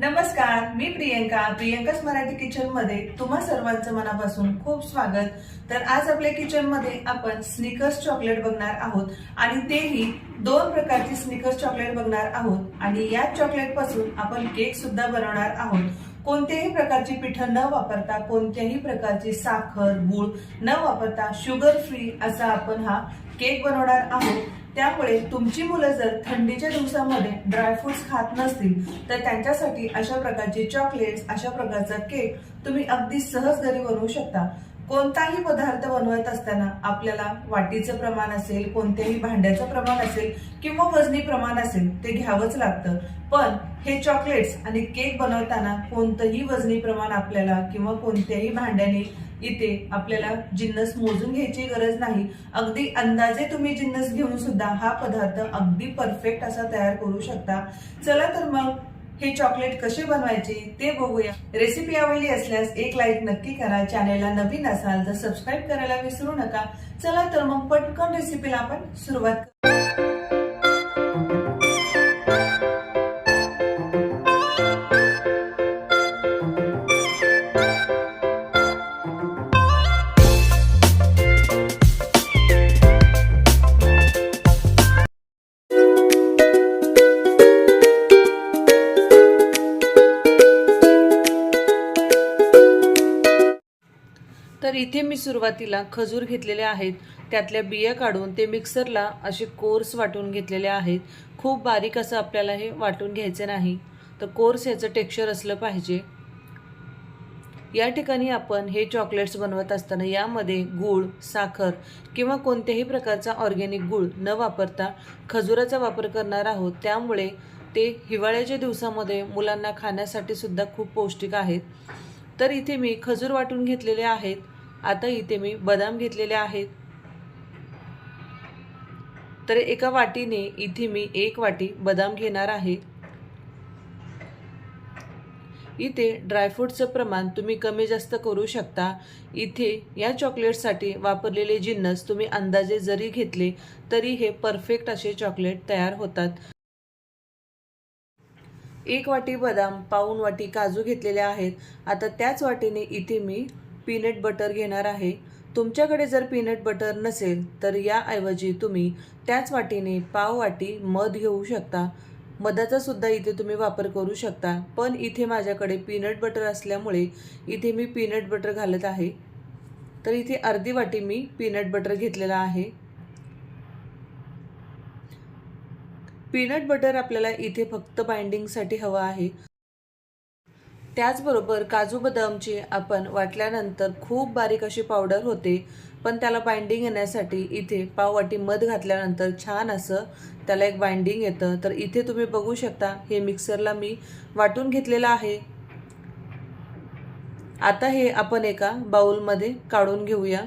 नमस्कार मी प्रियंका प्रियंकाच मराठी किचनमध्ये तुम्हा सर्वांचं मनापासून खूप स्वागत. तर आज आपल्या किचनमध्ये आपण स्निकर्स चॉकलेट बघणार आहोत आणि तेही दोन प्रकारची स्निकर्स चॉकलेट बघणार आहोत आणि या चॉकलेटपासून आपण केक सुद्धा बनवणार आहोत. कोणत्याही प्रकारची पिठं न वापरता कोणत्याही प्रकारची साखर गुळ न वापरता शुगर फ्री असा आपण हा केक बनवणार आहोत त्यामुळे तुमची मुलं जर थंडीच्या दिवसामध्ये ड्रायफ्रुट्स खात नसतील तर त्यांच्यासाठी अशा प्रकारचे चॉकलेट्स अशा प्रकारचा केक तुम्ही अगदी सहज घरी बनवू शकता. कोणताही पदार्थ बनवत असताना आपल्याला वाटीचं प्रमाण असेल कोणत्याही भांड्याचं प्रमाण असेल किंवा वजनी प्रमाण असेल ते घ्यावंच लागतं. पण हे चॉकलेट्स आणि केक बनवताना कोणतंही वजनी प्रमाण आपल्याला किंवा कोणत्याही भांड्याने इथे आपल्याला जिन्नस मोजून घ्यायची गरज नाही. अगदी अंदाजे तुम्ही जिन्नस घेऊन सुद्धा हा पदार्थ अगदी परफेक्ट असा तयार करू शकता. चला तर मग हे चॉकलेट कसे बनवायचे ते बघूया. रेसिपी आवडली असल्यास एक लाईक नक्की करा. चॅनेलला नवीन असाल तर सबस्क्राईब करायला विसरू नका. चला तर मग पटकन रेसिपीला आपण सुरुवात करू. तर इथे मी सुरुवातीला खजूर घेतलेले आहेत त्यातल्या बिया काढून ते मिक्सरला असे कोर्स वाटून घेतलेले आहेत. खूप बारीक असं आपल्याला हे वाटून घ्यायचं नाही. तर कोर्स याचं टेक्स्चर असलं पाहिजे. या ठिकाणी आपण हे चॉकलेट्स बनवत असताना यामध्ये गूळ साखर किंवा कोणत्याही प्रकारचा ऑर्गॅनिक गूळ न वापरता खजुराचा वापर करणार आहोत. त्यामुळे ते हिवाळ्याच्या दिवसामध्ये मुलांना खाण्यासाठी सुद्धा खूप पौष्टिक आहेत. तर इथे मी खजूर वाटून घेतलेले आहेत. आता इथे मी बदाम घेतलेले आहेत. तर एका वाटीने इथे मी एक वाटी बदाम घेणार आहे. इथे ड्रायफ्रूटचं प्रमाण तुम्ही कमी जास्त करू शकता. इथे या चॉकलेटसाठी वापरलेले जिन्नस तुम्ही अंदाजे जरी घेतले तरी हे परफेक्ट असे चॉकलेट तयार होतात. एक वाटी बदाम पाऊन वाटी काजू घेतलेले आहेत. आता त्याच वाटीने इथे मी पीनट बटर घेणार आहे. तुमच्याकडे जर पीनट बटर नसेल तर याऐवजी तुम्ही त्याच वाटीने पाव वाटी मध घेऊ शकता. मधाचा सुद्धा इथे तुम्ही वापर करू शकता. पण इथे माझ्याकडे पीनट बटर असल्यामुळे इथे मी पीनट बटर घालत आहे. तर इथे अर्धी वाटी मी पीनट बटर घेतलेला आहे. पीनट बटर आपल्याला इथे फक्त बाइंडिंगसाठी हवं आहे. त्याचबरोबर काजू बदामची आपण वाटल्यानंतर खूप बारीक अशी पावडर होते पण त्याला बाइंडिंग येण्यासाठी इथे पाववाटी मध घातल्यानंतर छान असं त्याला एक बाइंडिंग येतं. तर इथे तुम्ही बघू शकता हे मिक्सरला मी वाटून घेतलेलं आहे. आता हे आपण एका बाउलमध्ये काढून घेऊया.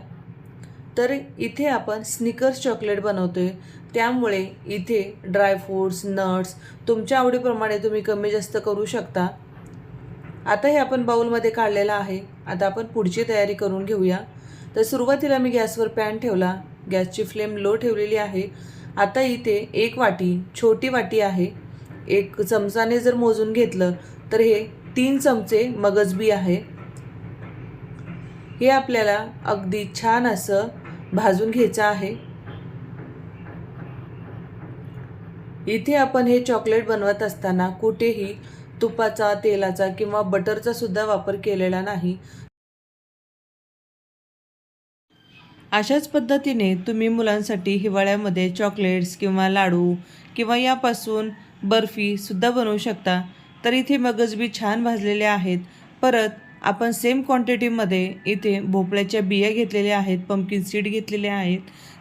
तर इथे आपण स्निकर्स चॉकलेट बनवतोय. त्यामुळे इथे ड्रायफ्रूट्स नट्स तुमच्या आवडीप्रमाणे तुम्ही कमी जास्त करू शकता. आता हे आपण बाउलमध्ये काढलेलं आहे. आता आपण पुढची तयारी करून घेऊया. तर सुरुवातीला मी गॅसवर पॅन ठेवला. गॅसची फ्लेम लो ठेवलेली आहे. आता इथे एक वाटी छोटी वाटी आहे. एक चमचाने जर मोजून घेतलं तर हे तीन चमचे मगजबी आहे. हे आपल्याला अगदी छान असं भाजून घ्यायचं आहे. इथे आपण हे चॉकलेट बनवत असताना कुठेही तुपाचा तेलाचा किंवा बटरचा सुद्धा वापर केलेला नाही. अशाच पद्धतीने तुम्ही मुलांसाठी हिवाळ्यामध्ये चॉकलेट्स किंवा लाडू किंवा यापासून बर्फीसुद्धा बनवू शकता. तर इथे मगजबी छान भाजलेले आहेत. परत आपण सेम क्वांटिटीमध्ये इथे भोपळ्याच्या बिया घेतलेल्या आहेत पम्पकिन सीड घेतलेले आहेत.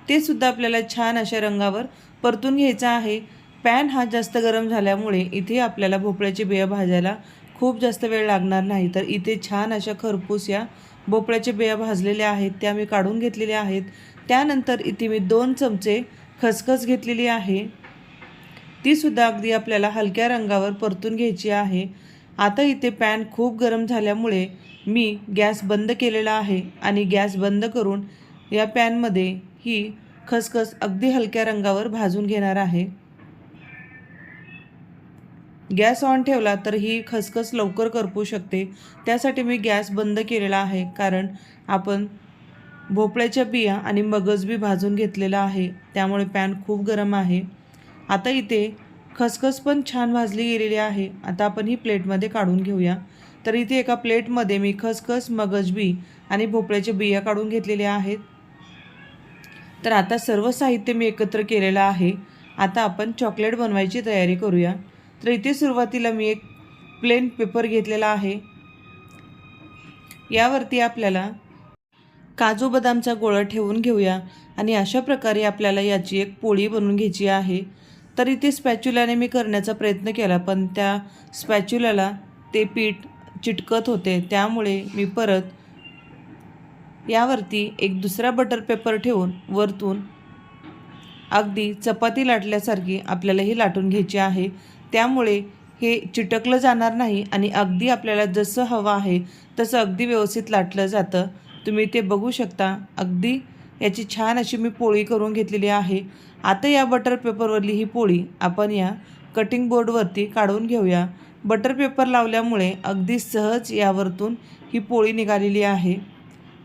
ते सुद्धा आपल्याला छान अशा रंगावर परतून घ्यायचं आहे. पॅन हा जास्त गरम झाल्यामुळे इथे आपल्याला भोपळ्याची बिया भाजायला खूप जास्त वेळ लागणार नाही. तर इथे छान अशा खरपूस या भोपळ्याच्या बिया भाजलेल्या आहेत त्या मी काढून घेतलेल्या आहेत. त्यानंतर इथे मी दोन चमचे खसखस घेतलेली आहे. तीसुद्धा अगदी आपल्याला हलक्या रंगावर परतून घ्यायची आहे. आता इथे पॅन खूप गरम झाल्यामुळे मी गॅस बंद केलेला आहे आणि गॅस बंद करून या पॅनमध्ये ही खसखस अगदी हलक्या रंगावर भाजून घेणार आहे. गॅस ऑन ठेवला तर ही खसखस लवकर करपू शकते. त्यासाठी मी गॅस बंद केलेला आहे कारण आपण भोपळ्याच्या बिया आणि मगज बी भाजून घेतलेला आहे. त्यामुळे पॅन खूप गरम आहे. आता इथे खसखस पण छान भाजली गेलेली आहे. आता आपण ही प्लेटमध्ये काढून घेऊया. तर इथे एका प्लेटमध्ये मी खसखस मगजबी आणि भोपळ्याच्या बिया काढून घेतलेल्या आहेत. तर आता सर्व साहित्य मी एकत्र केलेलं आहे. आता आपण चॉकलेट बनवायची तयारी करूया. तर इथे सुरुवातीला मी एक प्लेन पेपर घेतलेला आहे. यावरती आपल्याला काजू बदामचा गोळा ठेवून घेऊया आणि अशा प्रकारे आपल्याला याची एक पोळी बनवून घ्यायची आहे. तर इथे स्पॅच्युलाने मी करण्याचा प्रयत्न केला पण त्या स्पॅच्युलाला ते पीठ चिटकत होते. त्यामुळे मी परत यावरती एक दुसरा बटर पेपर ठेवून वरतून अगदी चपाती लाटल्यासारखी आपल्याला ही लाटून घ्यायची आहे. त्यामुळे हे चिटकलं जाणार नाही आणि अगदी आपल्याला जसं हवं आहे तसं अगदी व्यवस्थित लाटलं जातं. तुम्ही ते बघू शकता. अगदी याची छान अशी मी पोळी करून घेतलेली आहे. आता या बटर पेपरवरली ही पोळी आपण या कटिंग बोर्डवरती काढून घेऊया. बटर पेपर लावल्यामुळे अगदी सहज यावरतून ही पोळी निघालेली आहे.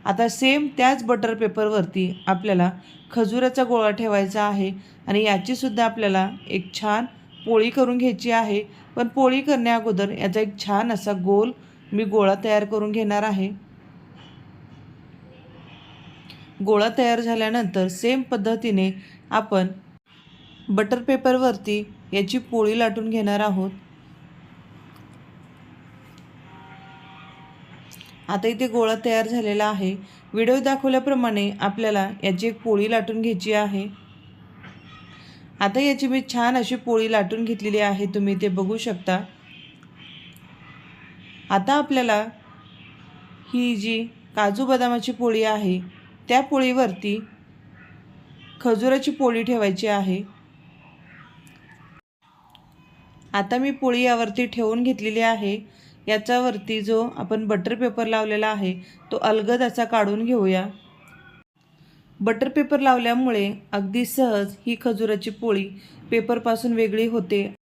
आता सेम त्याच बटर पेपरवरती आपल्याला खजुराचा गोळा ठेवायचा आहे आणि याचीसुद्धा आपल्याला एक छान पोळी करून घ्यायची आहे. पण पोळी करण्या अगोदर याचा एक छान असा गोल मी गोळा तयार करून घेणार आहे. गोळा तयार झाल्यानंतर सेम पद्धतीने आपण बटर पेपरवरती याची पोळी लाटून घेणार आहोत. आता इथे गोळा तयार झालेला आहे. व्हिडिओ दाखवल्याप्रमाणे आपल्याला याची एक पोळी लाटून घ्यायची आहे. आता याची मी छान अशी पोळी लाटून घेतलेली आहे. तुम्ही ते बघू शकता. आता आपल्याला ही जी काजू बदामाची पोळी आहे त्या पोळीवरती खजुराची पोळी ठेवायची आहे. आता मी पोळी यावरती ठेवून घेतलेली आहे. याच्यावरती जो आपण बटर पेपर लावलेला आहे तो अलगद असा काढून घेऊया. बटर पेपर लावल्यामुळे अगदी सहज ही खजुराची पोळी पेपरपासून वेगळी होते.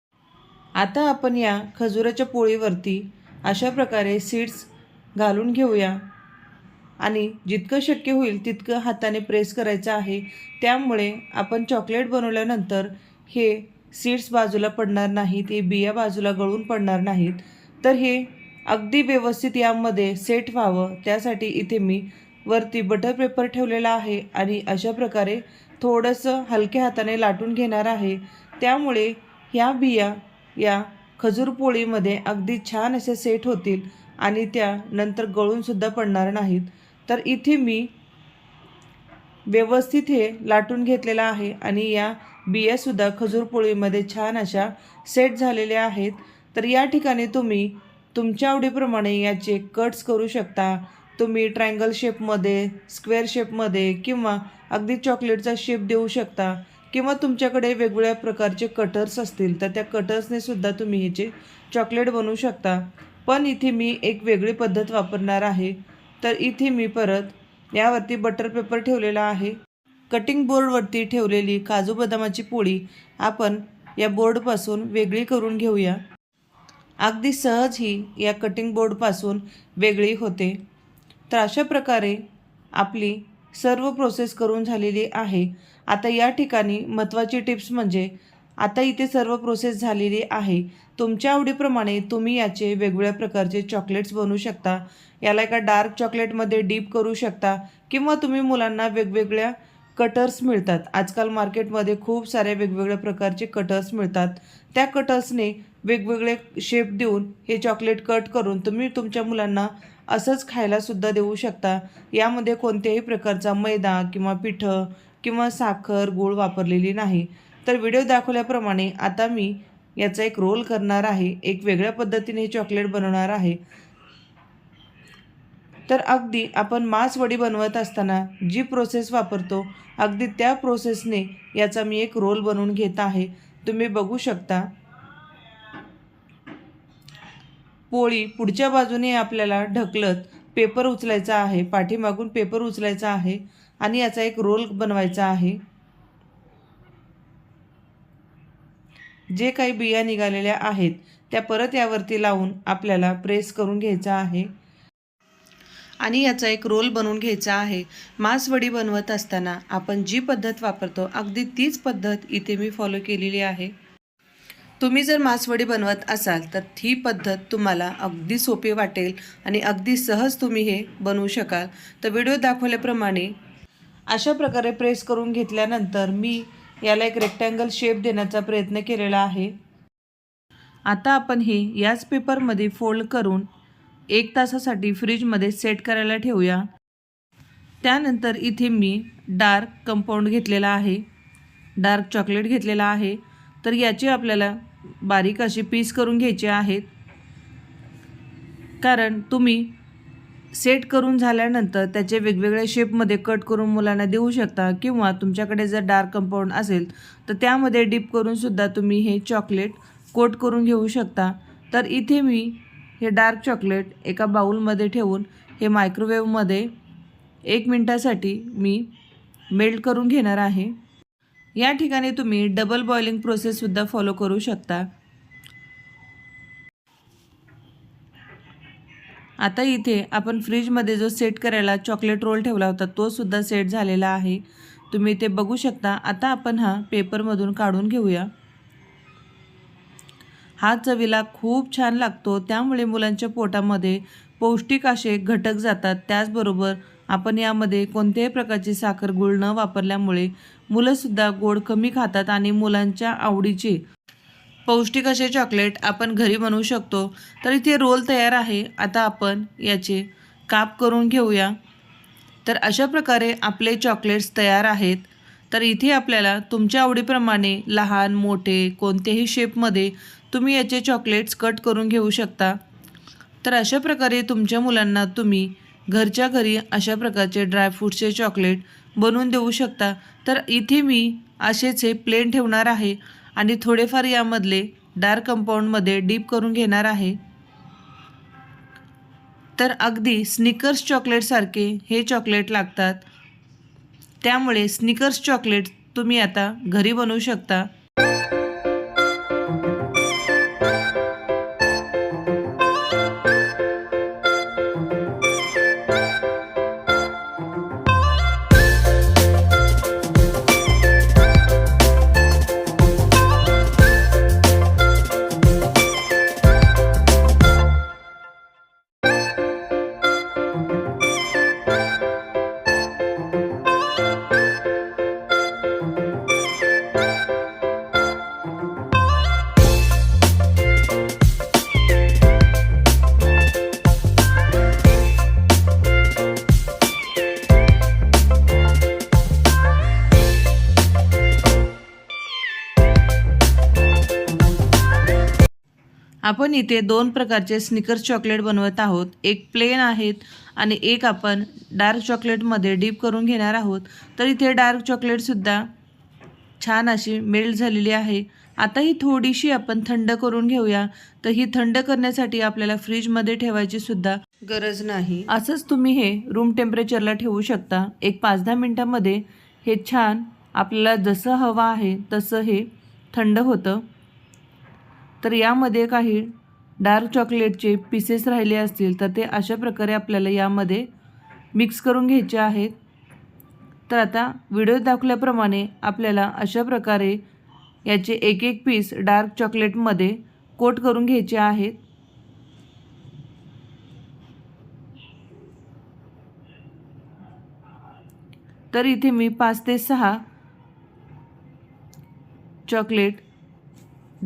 आता आपण या खजुराच्या पोळीवरती अशा प्रकारे सीड्स घालून घेऊया. आणि जितकं शक्य होईल तितकं हाताने प्रेस करायचं आहे. त्यामुळे आपण चॉकलेट बनवल्यानंतर हे सीड्स बाजूला पडणार नाहीत हे बिया बाजूला गळून पडणार नाहीत. तर हे अगदी व्यवस्थित यामध्ये सेट व्हावं. त्यासाठी इथे मी वरती बटर पेपर ठेवलेला आहे आणि अशा प्रकारे थोडंसं हलक्या हाताने लाटून घेणार आहे. त्यामुळे ह्या बिया या खजूर पोळीमध्ये अगदी छान असे सेट होतील आणि त्या नंतर गळूनसुद्धा पडणार नाहीत. तर इथे मी व्यवस्थित हे लाटून घेतलेलं आहे आणि या बियासुद्धा खजूर पोळीमध्ये छान अशा सेट झालेल्या आहेत. तर या ठिकाणी तुम्ही तुमच्या आवडीप्रमाणे याचे कट्स करू शकता. तुम्ही ट्रायंगल शेपमध्ये स्क्वेअर शेपमध्ये किंवा अगदी चॉकलेटचा शेप देऊ शकता किंवा तुमच्याकडे वेगवेगळ्या प्रकारचे कटर्स असतील तर त्या कटर्सने सुद्धा तुम्ही ह्याचे चॉकलेट बनवू शकता. पण इथे मी एक वेगळी पद्धत वापरणार आहे. तर इथे मी परत यावरती बटर पेपर ठेवलेला आहे. कटिंग बोर्डवरती ठेवलेली काजू बदामाची पोळी आपण या बोर्डपासून वेगळी करून घेऊया. अगदी सहज ही या कटिंग बोर्डपासून वेगळी होते. तर अशा प्रकारे आपली सर्व प्रोसेस करून झालेली आहे. आता या ठिकाणी महत्त्वाची टिप्स म्हणजे आता इथे सर्व प्रोसेस झालेली आहे. तुमच्या आवडीप्रमाणे तुम्ही याचे वेगवेगळ्या प्रकारचे चॉकलेट्स बनवू शकता. याला एका डार्क चॉकलेटमध्ये डीप करू शकता किंवा तुम्ही मुलांना वेगवेगळ्या कटर्स मिळतात. आजकाल मार्केटमध्ये खूप साऱ्या वेगवेगळ्या प्रकारचे कटर्स मिळतात. त्या कटर्सने वेगवेगळे शेप देऊन हे चॉकलेट कट करून तुम्ही तुमच्या मुलांना असंच खायलासुद्धा देऊ शकता. यामध्ये कोणत्याही प्रकारचा मैदा किंवा पिठं किंवा साखर गूळ वापरलेली नाही. तर व्हिडिओ दाखवल्याप्रमाणे आता मी याचा एक रोल करणार आहे. एक वेगळ्या पद्धतीने हे चॉकलेट बनवणार आहे. तर अगदी आपण मांसवडी बनवत असताना जी प्रोसेस वापरतो अगदी त्या प्रोसेसने याचा मी एक रोल बनवून घेत आहे. तुम्ही बघू शकता. पोळी पुढच्या बाजूने आपल्याला ढकलत पेपर उचलायचा आहे पाठीमागून पेपर उचलायचा आहे आणि याचा एक रोल बनवायचा आहे. जे काही बिया निघालेल्या आहेत त्या परत यावरती लावून आपल्याला प्रेस करून घ्यायचा आहे. आणि याचा एक रोल बनवून घ्यायचा आहे. मांसवडी बनवत असताना आपण जी पद्धत वापरतो अगदी तीच पद्धत इथे मी फॉलो केलेली आहे. तुम्ही जर मासवडी बनवत असाल तर ही पद्धत तुम्हाला अगदी सोपी वाटेल आणि अगदी सहज तुम्ही हे बनवू शकाल. तर व्हिडिओ दाखवल्याप्रमाणे अशा प्रकारे प्रेस करून घेतल्यानंतर मी याला एक रेक्टँगल शेप देण्याचा प्रयत्न केलेला आहे. आता आपण हे याच पेपरमध्ये फोल्ड करून एक तासासाठी फ्रीजमध्ये सेट करायला ठेवूया. त्यानंतर इथे मी डार्क कंपाऊंड घेतलेला आहे. डार्क चॉकलेट घेतलेला आहे. तर याची आपल्याला बारीक असे पीस करून घ्यायचे आहेत. कारण तुम्ही सेट करून झाल्यानंतर त्याचे वेगवेगळ्या शेपमध्ये कट करून मुलांना देऊ शकता किंवा तुमच्याकडे जर डार्क कंपाऊंड असेल तर त्यामध्ये डिप करूनसुद्धा तुम्ही हे चॉकलेट कोट करून घेऊ शकता. तर इथे मी हे डार्क चॉकलेट एका बाऊलमध्ये ठेवून हे मायक्रोवेव्हमध्ये एक मिनटासाठी मी मेल्ट करून घेणार आहे. या ठिकाणी तुम्ही डबल बॉइलिंग प्रोसेससुद्धा फॉलो करू शकता. आता इथे आपण फ्रीजमध्ये जो सेट करायला चॉकलेट रोल ठेवला होता तो सुद्धा सेट झालेला आहे. तुम्ही ते बघू शकता आता आपण हा पेपरमधून काढून घेऊया. हा चवीला खूप छान लागतो त्यामुळे मुलांच्या पोटामध्ये पौष्टिक असे घटक जातात त्याचबरोबर आपण यामध्ये कोणत्याही प्रकारची साखर गुळ न वापरल्यामुळे मुलंसुद्धा गोड कमी खातात आणि मुलांच्या आवडीचे पौष्टिक असे चॉकलेट आपण घरी बनवू शकतो. तर इथे रोल तयार आहे. आता आपण याचे काप करून घेऊया. तर अशा प्रकारे आपले चॉकलेट्स तयार आहेत. तर इथे आपल्याला तुमच्या आवडीप्रमाणे लहान मोठे कोणत्याही शेपमध्ये तुम्ही याचे चॉकलेट्स कट करून घेऊ शकता. तर अशा प्रकारे तुमच्या मुलांना तुम्ही घरच्या घरी अशा प्रकारचे ड्रायफ्रूटचे चॉकलेट बनवून देऊ शकता. तर इथे मी असेच हे प्लेन ठेवणार आहे आणि थोडेफार यामधले डार्क कंपाऊंडमध्ये डीप करून घेणार आहे. तर अगदी स्निकर्स चॉकलेटसारखे हे चॉकलेट लागतात. त्यामुळे स्निकर्स चॉकलेट तुम्ही आता घरी बनवू शकता. आपण इथे दोन प्रकारचे स्निकर्स चॉकलेट बनवत आहोत. एक प्लेन आहेत आणि एक आपण डार्क चॉकलेटमध्ये डीप करून घेणार आहोत. तर इथे डार्क चॉकलेटसुद्धा छान अशी मेल्ट झालेली आहे. आता ही थोडीशी आपण थंड करून घेऊया. तर ही थंड करण्यासाठी आपल्याला फ्रीजमध्ये ठेवायची सुद्धा गरज नाही. असंच तुम्ही हे रूम टेम्परेचरला ठेवू शकता. एक पाच दहा मिनटामध्ये हे छान आपल्याला जसं हवं आहे तसं हे थंड होतं. तर यामध्ये काही डार्क चॉकलेटचे पीसेस राहिले असतील तर ते अशा प्रकारे आपल्याला यामध्ये मिक्स करून घ्यायचे आहेत. तर आता व्हिडिओ दाखवल्याप्रमाणे आपल्याला अशा प्रकारे याचे एक एक पीस डार्क चॉकलेटमध्ये कोट करून घ्यायचे आहेत. तर इथे मी पाच ते सहा चॉकलेट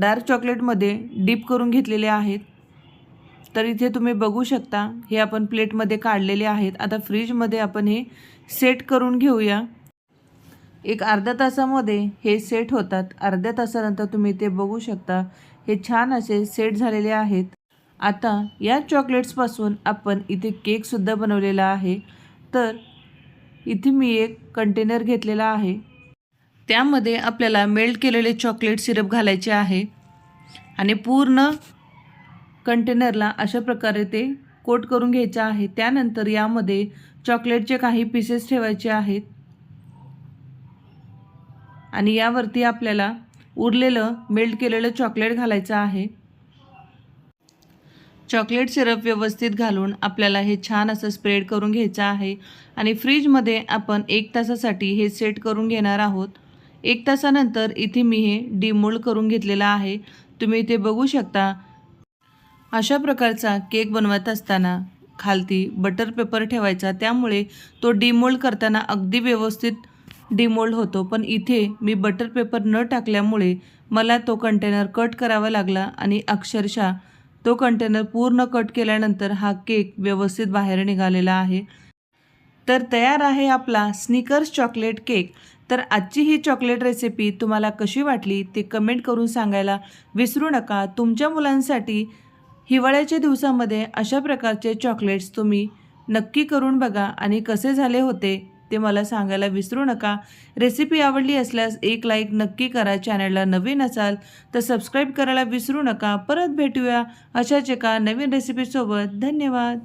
डार्क चॉकलेटमध्ये डीप करून घेतलेले आहेत. तर इथे तुम्ही बघू शकता हे आपण प्लेटमध्ये काढलेले आहेत. आता फ्रीजमध्ये आपण हे सेट करून घेऊया. एक अर्ध्या तासामध्ये हे सेट होतात. अर्ध्या तासानंतर तुम्ही ते बघू शकता हे छान असे सेट झालेले आहेत. आता या चॉकलेट्सपासून आपण इथे केकसुद्धा बनवलेला आहे. तर इथे मी एक कंटेनर घेतलेला आहे. त्यामध्ये आपल्याला मेल्ट केलेले चॉकलेट सिरप घालायचे आहे. आणि पूर्ण कंटेनरला अशा प्रकारे ते कोट करून घ्यायचं आहे. त्यानंतर यामध्ये चॉकलेटचे काही पीसेस ठेवायचे आहेत. आणि यावरती आपल्याला उरलेलं मेल्ट केलेलं चॉकलेट घालायचं आहे. चॉकलेट सिरप व्यवस्थित घालून आपल्याला हे छान असं स्प्रेड करून घ्यायचं आहे. आणि फ्रीजमध्ये आपण एक तासासाठी हे सेट करून घेणार आहोत. एक तासानंतर इथे मी हे डिमोल्ड करून घेतलेलं आहे. तुम्ही इथे बघू शकता. अशा प्रकारचा केक बनवत असताना खालती बटर पेपर ठेवायचा. त्यामुळे तो डिमोल्ड करताना अगदी व्यवस्थित डिमोल्ड होतो. पण इथे मी बटर पेपर न टाकल्यामुळे मला तो कंटेनर कट करावा लागला आणि अक्षरशः तो कंटेनर पूर्ण कट केल्यानंतर हा केक व्यवस्थित बाहेर निघालेला आहे. तर तयार आहे आपला स्निकर्स चॉकलेट केक तर आजची ही चॉकलेट रेसिपी तुम्हाला कशी वाटली ते कमेंट करून सांगायला विसरू नका. तुमच्या मुलांसाठी हिवाळ्याच्या दिवसामध्ये अशा प्रकारचे चॉकलेट्स तुम्ही नक्की करून बघा आणि कसे झाले होते ते मला सांगायला विसरू नका. रेसिपी आवडली असल्यास एक लाईक नक्की करा चॅनलला नवीन असाल तर सबस्क्राईब करायला विसरू नका. परत भेटूया अशाच एका नवीन रेसिपीसोबत. धन्यवाद.